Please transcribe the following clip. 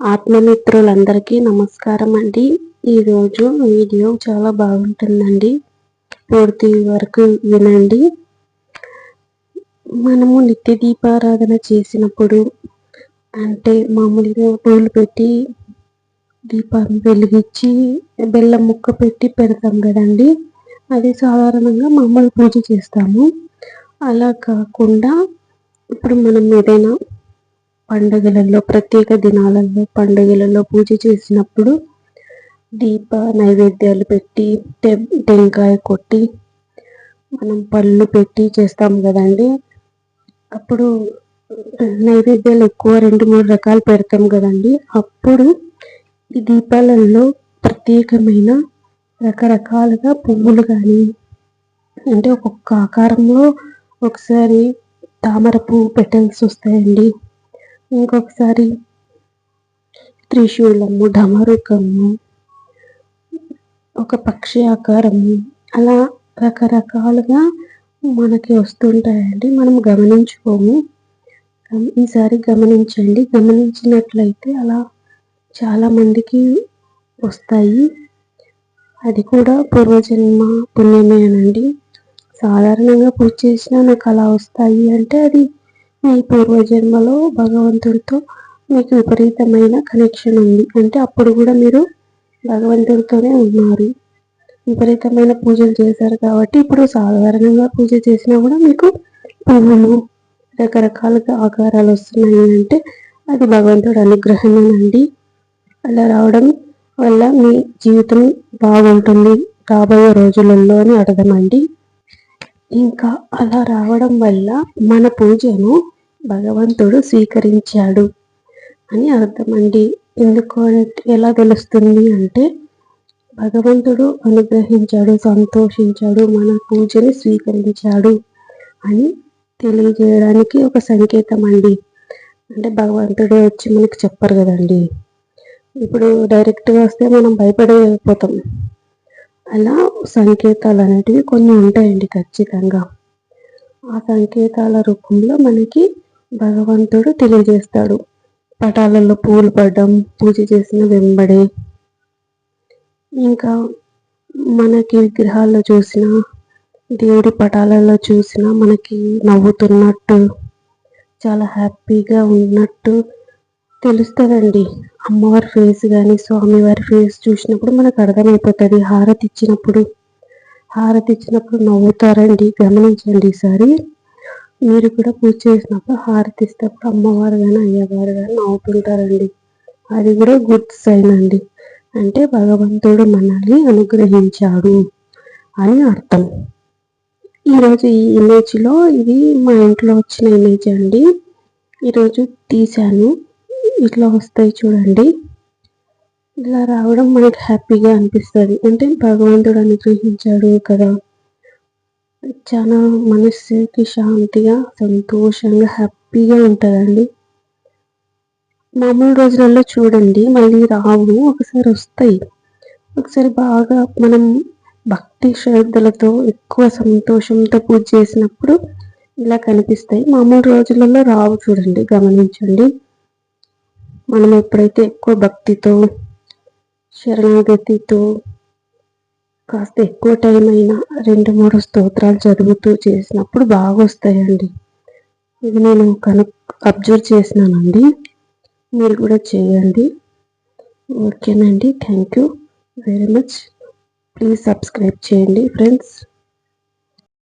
ఆత్మమిత్రులందరికీ నమస్కారం అండి ఈరోజు వీడియో చాలా బాగుంటుందండి. పూర్తి వరకు వినండి. మనము నిత్య దీపారాధన చేసినప్పుడు అంటే మామూలుగా పూలు పెట్టి దీపాన్ని వెలిగించి బెల్లం ముక్క పెట్టి పెడతాం కదండి. అది సాధారణంగా మామూలు పూజ చేస్తాము. అలా కాకుండా ఇప్పుడు మనం ఏదైనా పండుగలలో ప్రత్యేక దినాలలో పండుగలలో పూజ చేసినప్పుడు దీప నైవేద్యాలు పెట్టి టెంకాయ కొట్టి మనం పళ్ళు పెట్టి చేస్తాం కదండి. అప్పుడు నైవేద్యాలు ఎక్కువ రెండు మూడు రకాలు పెడతాం కదండి. అప్పుడు ఈ దీపాలలో ప్రత్యేకమైన రకరకాలుగా పువ్వులు కానీ అంటే ఒక్కొక్క ఆకారంలో ఒకసారి తామర పువ్వు పెట్టాల్సి వస్తాయండి. ఇంకొకసారి త్రిశూలము ఢమరుకము ఒక పక్షి ఆకారము అలా రకరకాలుగా మనకి వస్తుంటాయండి. మనం గమనించుకోము. ఈసారి గమనించండి. గమనించినట్లయితే అలా చాలామందికి వస్తాయి. అది కూడా పూర్వజన్మ పుణ్యమేనండి. సాధారణంగా పూజ చేసినా నాకు అలా వస్తాయి అంటే అది మీ పూర్వజన్మలో భగవంతుడితో మీకు విపరీతమైన కనెక్షన్ ఉంది. అంటే అప్పుడు కూడా మీరు భగవంతుడితోనే ఉన్నారు. విపరీతమైన పూజలు చేశారు కాబట్టి ఇప్పుడు సాధారణంగా పూజ చేసినా కూడా మీకు పువ్వులు రకరకాలుగా ఆకారాలు వస్తున్నాయి అంటే అది భగవంతుడు అనుగ్రహమేనండి. అలా రావడం వల్ల మీ జీవితం బాగుంటుంది రాబోయే రోజులలో అని అర్థమండి. ఇంకా అలా రావడం వల్ల మన పూజను భగవంతుడు స్వీకరించాడు అని అర్థమండి. ఎందుకు ఎలా తెలుస్తుంది అంటే భగవంతుడు అనుగ్రహించాడు సంతోషించాడు మన పూజని స్వీకరించాడు అని తెలియజేయడానికి ఒక సంకేతం అండి అంటే భగవంతుడు వచ్చి మనకు చెప్పరు కదండి. ఇప్పుడు డైరెక్ట్గా వస్తే మనం భయపడిపోతాం అలా సంకేతాలు అనేటివి కొన్ని ఉంటాయండి ఖచ్చితంగా. ఆ సంకేతాల రూపంలో మనకి భగవంతుడు తెలియజేస్తాడు. పటాలలో పూలు పడడం పూజ చేసిన వెంబడే. ఇంకా మనకి విగ్రహాల్లో చూసిన దేవుడి పటాలలో చూసిన మనకి నవ్వుతున్నట్టు చాలా హ్యాపీగా ఉన్నట్టు తెలుస్తుందండి. అమ్మవారి ఫేస్ కానీ స్వామివారి ఫేస్ చూసినప్పుడు మనకు అర్థమైపోతుంది. హారతి ఇచ్చినప్పుడు హారతి ఇచ్చినప్పుడు నవ్వుతారండి. గమనించండి ఈసారి. మీరు కూడా పూజ చేసినప్పుడు హారతి ఇస్తేప్పుడు అమ్మవారు కానీ అయ్యవారు కానీ నవ్వుతుంటారండి అది కూడా గుడ్ సైన్ అండి. అంటే భగవంతుడు మనల్ని అనుగ్రహించాడు అని అర్థం. ఈరోజు ఈ ఇమేజ్లో ఇది మా ఇంట్లో వచ్చిన ఇమేజ్ అండి. ఈరోజు తీశాను. ఇట్లా వస్తాయి చూడండి. ఇలా రావడం మనకి హ్యాపీగా అనిపిస్తుంది. అంటే భగవంతుడు అనుగ్రహించాడు కదా. చాలా మనస్సుకి శాంతిగా సంతోషంగా హ్యాపీగా ఉంటుందండి. మామూలు రోజులలో చూడండి మళ్ళీ రావు ఒకసారి వస్తాయి. ఒకసారి బాగా మనం భక్తి శ్రద్ధలతో ఎక్కువ సంతోషంతో పూజ చేసినప్పుడు ఇలా కనిపిస్తాయి. మామూలు రోజులలో రావు చూడండి గమనించండి. మనం ఎప్పుడైతే ఎక్కువ భక్తితో శరణాగతితో కాస్త ఎక్కువ టైం అయినా రెండు మూడు స్తోత్రాలు చదువుతూ చేసినప్పుడు బాగా వస్తాయండి ఇది నేను కను అబ్జర్వ్ చేసినానండి. మీరు కూడా చేయండి. ఓకేనండి. Thank you very much please subscribe చేయండి ఫ్రెండ్స్